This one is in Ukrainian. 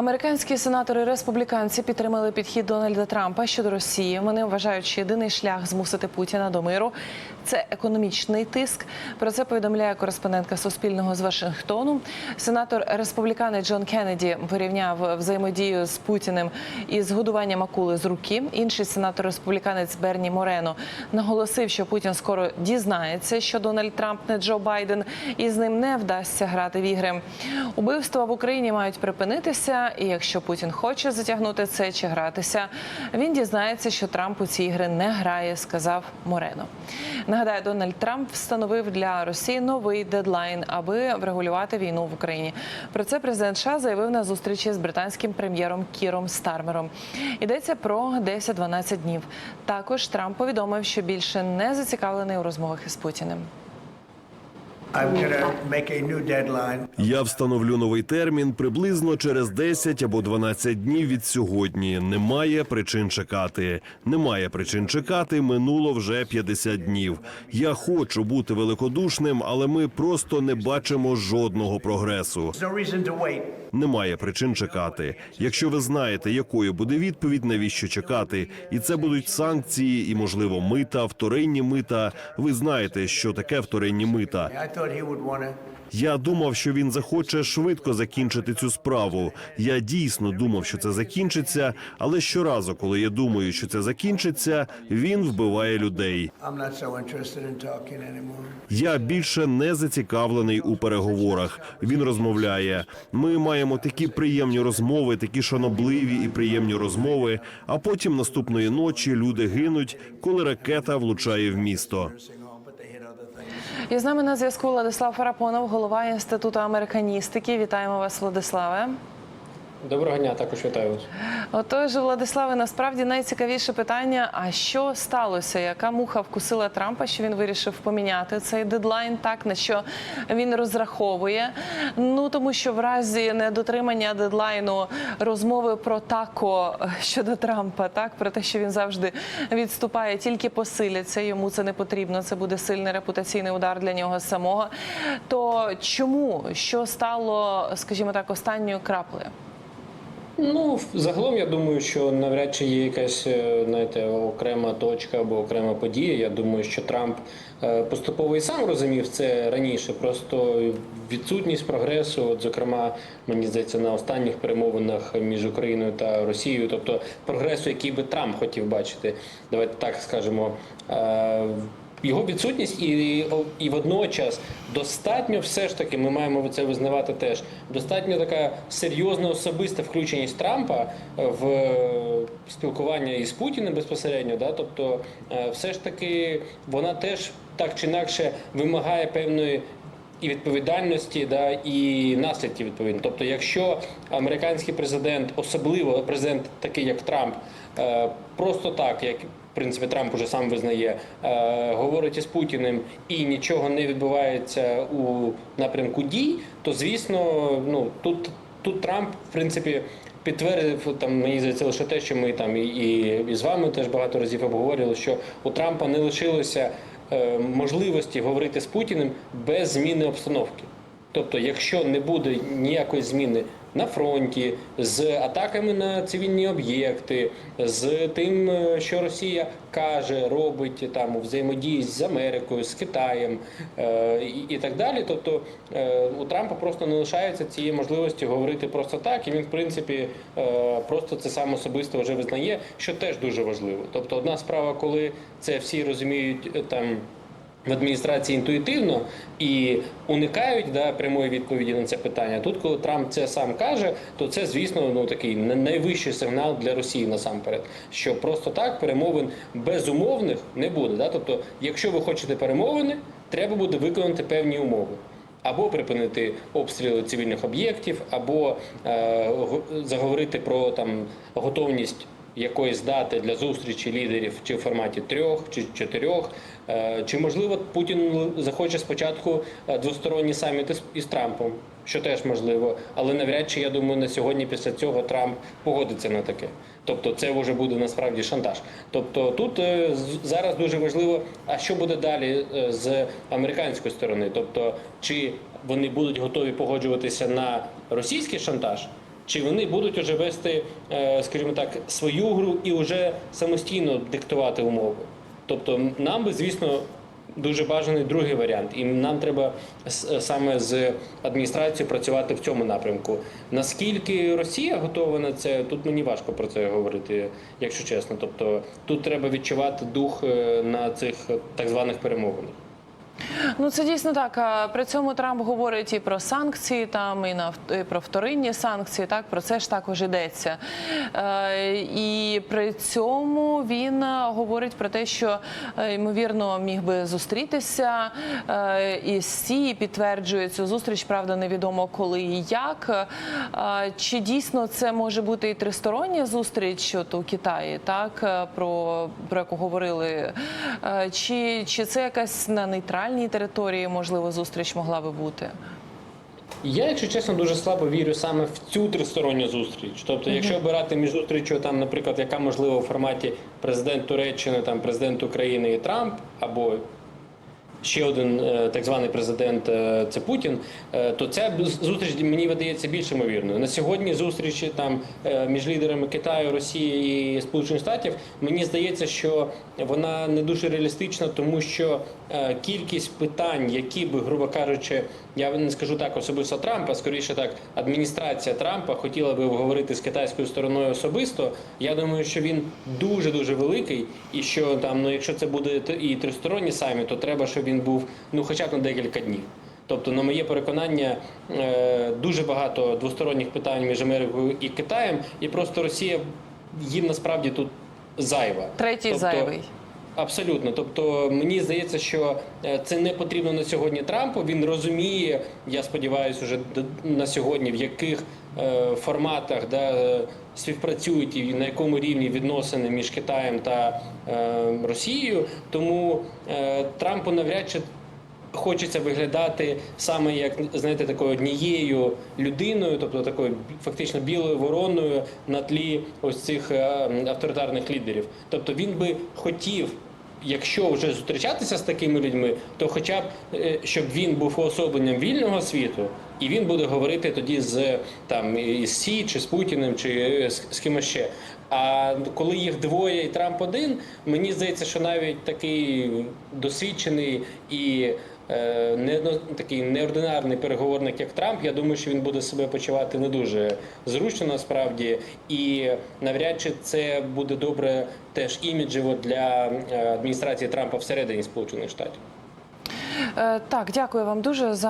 Американські сенатори республіканці підтримали підхід Дональда Трампа щодо Росії. Вони вважають, що єдиний шлях змусити Путіна до миру це економічний тиск. Про це повідомляє кореспондентка Суспільного з Вашингтону. Сенатор республіканець Джон Кеннеді порівняв взаємодію з Путіним із годуванням акули з руки. Інший сенатор республіканець Берні Морено наголосив, що Путін скоро дізнається, що Дональд Трамп не Джо Байден, і з ним не вдасться грати в ігри. Убивства в Україні мають припинитися, і якщо Путін хоче затягнути це чи гратися, він дізнається, що Трамп у ці ігри не грає, сказав Морено. Нагадаю, Дональд Трамп встановив для Росії новий дедлайн, аби врегулювати війну в Україні. Про це президент США заявив на зустрічі з британським прем'єром Кіром Стармером. Йдеться про 10-12 днів. Також Трамп повідомив, що більше не зацікавлений у розмовах із Путіним. I'm going make a new deadline. Я встановлю новий термін приблизно через 10 або 12 днів від сьогодні. Немає причин чекати. Немає причин чекати. Минуло вже 50 днів. Я хочу бути великодушним, але ми просто не бачимо жодного прогресу. There's no reason to wait. Немає причин чекати. Якщо ви знаєте, якою буде відповідь, навіщо чекати, і це будуть санкції, і можливо мита, вторинні мита. Ви знаєте, що таке вторинні мита. Я думав, що він захоче швидко закінчити цю справу. Я дійсно думав, що це закінчиться, але щоразу, коли я думаю, що це закінчиться, він вбиває людей. Я більше не зацікавлений у переговорах. Він розмовляє. Ми маємо такі приємні розмови, такі шанобливі і приємні розмови. А потім наступної ночі люди гинуть, коли ракета влучає в місто. І з нами на зв'язку Владислав Фарапонов, голова інституту американістики. Вітаємо вас, Владиславе. Доброго дня, також вітаю вас. Отож, Владиславе, насправді найцікавіше питання: а що сталося? Яка муха вкусила Трампа, що він вирішив поміняти цей дедлайн? Так на що він розраховує? Ну тому що в разі недотримання дедлайну розмови про тако щодо Трампа, так про те, що він завжди відступає, тільки посиляться. Йому це не потрібно. Це буде сильний репутаційний удар для нього самого. То чому що стало, скажімо так, останньою краплею? Ну, загалом я думаю, що навряд чи є якась е, знаєте, окрема точка або окрема подія. Я думаю, що Трамп е, поступово і сам розумів це раніше. Просто відсутність прогресу, от зокрема, мені здається, на останніх перемовинах між Україною та Росією, тобто прогресу, який би Трамп хотів бачити, давайте так скажемо. Е, Його відсутність і, і водночас достатньо все ж таки, ми маємо це визнавати теж. Достатньо така серйозна особиста включеність Трампа в спілкування із Путіним безпосередньо. Да? Тобто, е, все ж таки, вона теж так чи інакше вимагає певної. І відповідальності, да, і наслідків відповідно. Тобто, якщо американський президент, особливо президент такий як Трамп, е, просто так, як принципі Трамп уже сам визнає, е, говорить із Путіним і нічого не відбувається у напрямку дій, то звісно, ну тут, тут Трамп, в принципі. Підтвердив там мені здається лише те, що ми там і, і, і з вами теж багато разів обговорювали, що у Трампа не лишилося е, можливості говорити з Путіним без зміни обстановки. Тобто, якщо не буде ніякої зміни на фронті, з атаками на цивільні об'єкти, з тим, е, що Росія каже, робить там у взаємодії з Америкою, з Китаєм е, і, так далі. Тобто е, у Трампа просто не лишається цієї можливості говорити просто так, і він, в принципі, е, просто це сам особисто вже визнає, що теж дуже важливо. Тобто, одна справа, коли це всі розуміють е, там в адміністрації інтуїтивно і уникають да, прямої відповіді на це питання. Тут, коли Трамп це сам каже, то це, звісно, ну такий на- найвищий сигнал для Росії насамперед, що просто так перемовин безумовних не буде. Да? Тобто, якщо ви хочете перемовини, треба буде виконати певні умови. Або припинити обстріли цивільних об'єктів, або е, го- заговорити про там готовність якоїсь дати для зустрічі лідерів чи в форматі трьох чи чотирьох. Е, Чи можливо Путін захоче спочатку е, двосторонній саміт із, Трампом, що теж можливо, але навряд чи я думаю, на сьогодні після цього Трамп погодиться на таке. Тобто, це вже буде насправді шантаж. Тобто, тут е, зараз дуже важливо, а що буде далі з американської сторони, тобто, чи вони будуть готові погоджуватися на російський шантаж. Чи вони будуть уже вести, е, скажімо так, свою гру і вже самостійно диктувати умови? Тобто, нам би, звісно, дуже бажаний другий варіант, і нам треба саме з адміністрацією працювати в цьому напрямку. Наскільки Росія готова на це, тут мені важко про це говорити, якщо чесно. Тобто, тут треба відчувати дух е, на цих е, так званих перемовинах. Ну це дійсно так. При цьому Трамп говорить і про санкції, там і на і про вторинні санкції. Так про це ж також йдеться. Е, і при цьому він е, говорить про те, що е, ймовірно міг би зустрітися із Сі, підтверджує цю зустріч. Правда, невідомо коли і як. Чи дійсно це може бути і тристороння зустріч от у Китаї, так про, про яку говорили? Чи, чи це якась на нейтральній території, можливо, зустріч могла би бути? Я, якщо чесно, дуже слабо вірю саме в цю тристоронню зустріч. Тобто, якщо обирати між зустрічю, там, наприклад, яка можлива у форматі президент Туреччини, там президент України і Трамп, або ще один е, так званий президент е, це Путін, е, то ця зустріч мені видається більш ймовірною. На сьогодні зустрічі там між лідерами Китаю, Росії і Сполучених Штатів мені здається, що вона не дуже реалістична, тому що кількість питань, які би, грубо кажучи, я не скажу так особисто Трампа, скоріше так, адміністрація Трампа хотіла би обговорити з китайською стороною особисто. Я думаю, що він дуже дуже великий, і що там, ну якщо це буде і тристоронній саміт, то треба, щоб він був ну хоча б на декілька днів. Тобто, на моє переконання, е, дуже багато двосторонніх питань між Америкою і Китаєм, і просто Росія їм насправді тут зайва. Третій Тобто, зайвий. Абсолютно. Тобто мені здається, що е, це не потрібно на сьогодні Трампу. Він розуміє, я сподіваюся, вже на сьогодні, в яких е, форматах да, е, співпрацюють і на якому рівні відносини між Китаєм та Росією. Тому Трампу навряд чи хочеться виглядати саме як знаєте такою однією людиною, тобто такою фактично білою вороною на тлі ось цих е, авторитарних лідерів. Тобто він би хотів. Якщо вже зустрічатися з такими людьми, то хоча б е, щоб він був уособленням вільного світу, і він буде говорити тоді з там із Сі, чи з Путіним, чи е, з, з кимось ще. А коли їх двоє і Трамп один, мені здається, що навіть такий досвідчений і не такий неординарний переговорник, як Трамп, я думаю, що він буде себе почувати не дуже зручно насправді, і навряд чи це буде добре теж іміджево для е, адміністрації Трампа всередині Сполучених Штатів. Е, Так, дякую вам дуже за.